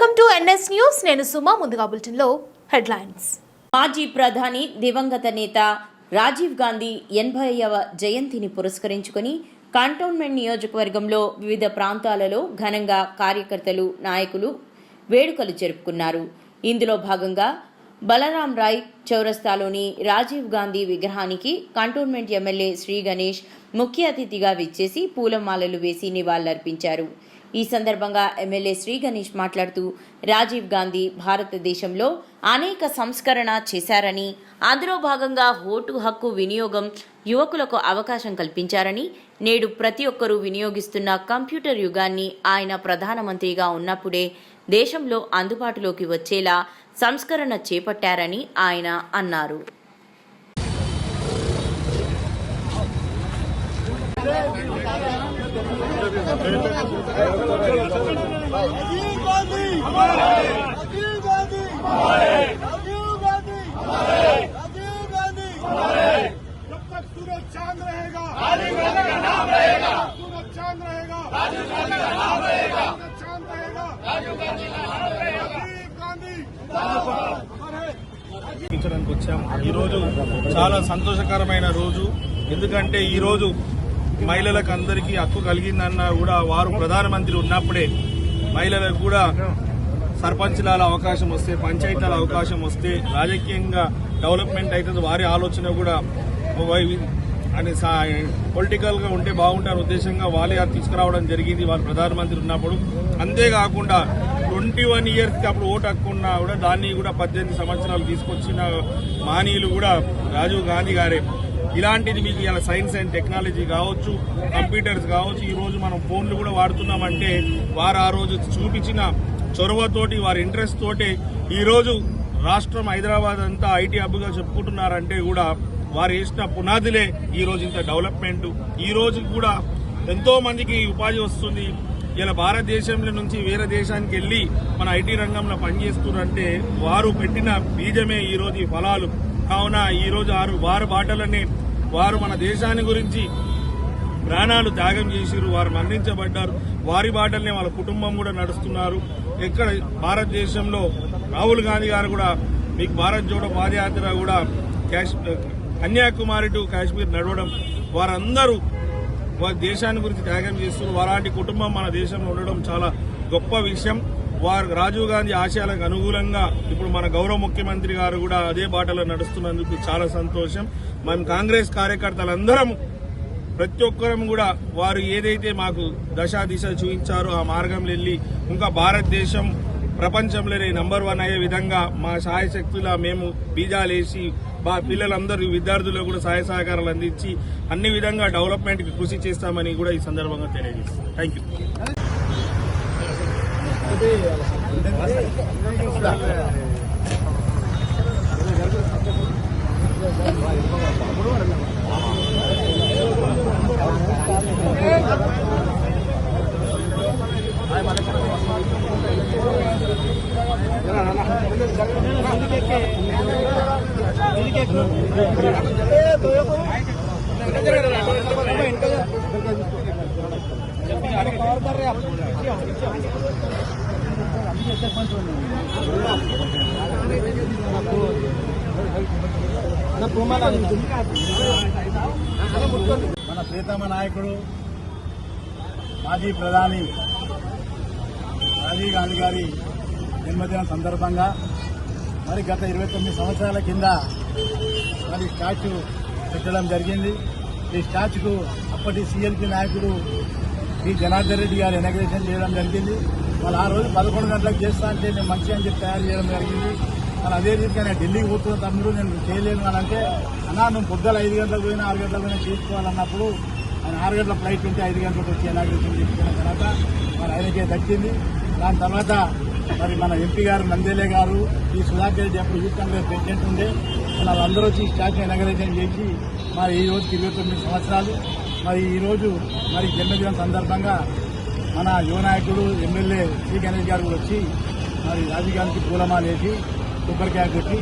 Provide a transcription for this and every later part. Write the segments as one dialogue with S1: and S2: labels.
S1: Welcome to NS news. నేను సుమా ముందుగా బులెటిన్లో హెడ్లైన్స్.
S2: మాజీ ప్రధాని దివంగత నేత రాజీవ్ గాంధీ ఎనభైవ జయంతిని పురస్కరించుకొని కంటోన్మెంట్ నియోజకవర్గంలో వివిధ ప్రాంతాలలో ఘనంగా కార్యకర్తలు నాయకులు వేడుకలు జరుపుకున్నారు. ఇందులో భాగంగా బలరాం రాయ్ చౌరస్తాలోని రాజీవ్ గాంధీ విగ్రహానికి కంటోన్మెంట్ ఎమ్మెల్యే శ్రీ గణేష్ ముఖ్య అతిథిగా విచ్చేసి పూలమాలలు వేసి నివాళులర్పించారు. ఈ సందర్భంగా ఎమ్మెల్యే శ్రీ గణేష్ మాట్లాడుతూ రాజీవ్ గాంధీ భారతదేశంలో అనేక సంస్కరణ చేశారని అందులో భాగంగా ఓటు హక్కు వినియోగం యువకులకు అవకాశం కల్పించారని నేడు ప్రతి ఒక్కరూ వినియోగిస్తున్న కంప్యూటర్ యుగాన్ని ఆయన ప్రధానమంత్రిగా ఉన్నప్పుడే దేశంలో అందుబాటులోకి వచ్చేలా సంస్కరణ చేపట్టారని ఆయన అన్నారు.
S3: ఈరోజు చాలా సంతోషకరమైన రోజు. ఎందుకంటే ఈరోజు మహిళలకు అందరికీ హక్కు కలిగిందన్నా కూడా వారు ప్రధానమంత్రి ఉన్నప్పుడే మహిళలకు కూడా సర్పంచ్లాల అవకాశం వస్తే పంచాయతీల అవకాశం వస్తే రాజకీయంగా డెవలప్మెంట్ అవుతుంది వారి ఆలోచన కూడా అని పొలిటికల్గా ఉంటే బాగుంటారు ఉద్దేశంగా వాళ్ళే అది తీసుకురావడం జరిగింది వారు ప్రధానమంత్రి ఉన్నప్పుడు. అంతేకాకుండా ట్వంటీ వన్ ఇయర్స్కి అప్పుడు ఓటు హక్కున్నా కూడా దాన్ని కూడా పద్దెనిమిది సంవత్సరాలు తీసుకొచ్చిన మానీయులు కూడా రాజీవ్ గాంధీ గారే. ఇలాంటిది మీకు ఇలా సైన్స్ అండ్ టెక్నాలజీ కావచ్చు కంప్యూటర్స్ కావచ్చు ఈరోజు మనం ఫోన్లు కూడా వాడుతున్నామంటే వారు ఆ రోజు చూపించిన చొరవతోటి వారి ఇంట్రెస్ట్ తోటి ఈరోజు రాష్ట్రం హైదరాబాద్ అంతా ఐటీ హబ్గా చెప్పుకుంటున్నారంటే కూడా వారు వేసిన పునాదులే ఈ రోజు ఇంత డెవలప్మెంట్. ఈ రోజు కూడా ఎంతో మందికి ఉపాధి వస్తుంది. ఇలా భారతదేశంలో నుంచి వేరే దేశానికి వెళ్ళి మన ఐటీ రంగంలో పనిచేస్తున్నారంటే వారు పెట్టిన బీజమే ఈరోజు ఈ ఫలాలు. కావున ఈ రోజు వారు బాటలనే వారు మన దేశాన్ని గురించి ప్రాణాలు త్యాగం చేసిరు వారు మరణించబడ్డారు వారి బాటల్నే వాళ్ళ కుటుంబం కూడా నడుస్తున్నారు. ఎక్కడ భారతదేశంలో రాహుల్ గాంధీ గారు కూడా మీకు భారత్ జోడో పాదయాత్ర కూడా కాశ్ కన్యాకుమారి టు కాశ్మీర్ నడవడం వారందరూ వారి దేశాన్ని గురించి త్యాగం చేస్తున్నారు. వారాంటి కుటుంబం మన దేశంలో ఉండడం చాలా గొప్ప విషయం. వారు రాజీవ్ గాంధీ ఆశయాలకు అనుగుణంగా ఇప్పుడు మన గౌరవ ముఖ్యమంత్రి గారు కూడా అదే బాటలో నడుస్తున్నందుకు చాలా సంతోషం. మనం కాంగ్రెస్ కార్యకర్తలందరం ప్రతి ఒక్కరం కూడా వారు ఏదైతే మాకు దశ దిశ చూపించారో ఆ మార్గంలో వెళ్ళి ఇంకా భారతదేశం ప్రపంచంలోనే నంబర్ వన్ అయ్యే విధంగా మా సహాయ శక్తుల మేము బీజాలేసి మా పిల్లలందరూ విద్యార్థులకు కూడా సహాయ సహకారాలు అందించి అన్ని విధంగా డెవలప్మెంట్కి కృషి చేస్తామని కూడా ఈ సందర్భంగా తెలియజేస్తాం థ్యాంక్ యూ Gracias.
S4: మన ప్రీతమ నాయకుడు మాజీ ప్రధాని రాజీవ్ గాంధీ గారి జన్మదినం సందర్భంగా మరి గత ఇరవై తొమ్మిది సంవత్సరాల కింద మరి స్టాచ్యూ పెట్టడం జరిగింది. ఈ స్టాచ్యూకు అప్పటి సీఎల్పీ నాయకుడు శ్రీ జనార్దన్ రెడ్డి గారు ఇనాగ్రేషన్ చేయడం జరిగింది. వాళ్ళు ఆ రోజు పదకొండు గంటలకు చేస్తా అంటే నేను మంచి అని చెప్పి తయారు చేయడం జరిగింది. మరి అదే రీతిగా నేను ఢిల్లీకి పోతున్న తమ్ముడు నేను చేయలేను అని అంటే అన్నా నువ్వు పొద్దుల ఐదు గంటలకు పోయినా ఆరు గంటలకు పోయినా చేసుకోవాలన్నప్పుడు ఆయన ఆరు గంటల ఫ్లైట్ ఉంటే ఐదు గంటలకు వచ్చి ఇనాగ్రేషన్ చేసుకున్న తర్వాత మరి ఆయనకే దక్కింది. దాని తర్వాత మరి మన ఎంపీ గారు నందేలే గారు ఈ సుధాకర్ రెడ్డి అప్పుడు యూత్ కాంగ్రెస్ ప్రెసిడెంట్ ఉండే. వాళ్ళందరూ వచ్చి స్టాచ్యూ ఇనాగ్రేషన్ చేసి మరి ఈ రోజుకి ఇరవై తొమ్మిది సంవత్సరాలు మరి ఈరోజు మరి జన్మదినం సందర్భంగా మన యువ నాయకుడు ఎమ్మెల్యే శ్రీ గణేష్ గారు కూడా వచ్చి మరి రాజీవ్ గాంధీకి పూలమాల వేసి కొబ్బరికాయ కొట్టి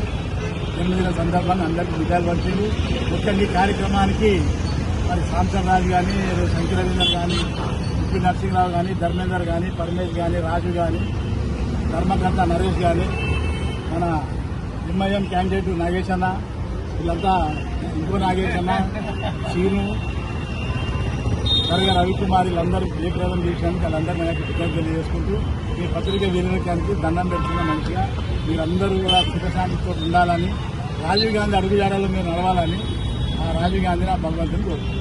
S4: జన్మదిన సందర్భంగా అందరికీ విజయాలు పంచింది ముఖ్యంగా ఈ కార్యక్రమానికి మరి సాంసన్ రాజు కానీ శంకర రవీందర్ కానీ ఉప్పి నరసింహరావు కానీ ధర్మేందర్ కానీ పరమేష్ కానీ రాజు కానీ ధర్మకర్త నరేష్ కానీ మన ఎంఐఎం క్యాండిడేట్ నాగేష్ అన్న వీళ్ళంతా ఇంకో నాగేష్ అన్న సీను సరిగా రవికుమార్ వీళ్ళందరూ జయప్రదం చేసినందుకు వాళ్ళందరూ నాకు కృతజ్ఞతలు తెలియజేసుకుంటూ మీ పత్రిక విలేకరికి దండం పెడుతున్న మంచిగా మీరందరూ కూడా సుఖశాంతితో ఉండాలని రాజీవ్ గాంధీ అడుగుజారాలు మీరు నడవాలని ఆ రాజీవ్ గాంధీని ఆ భగవంతుని కోరుతున్నాను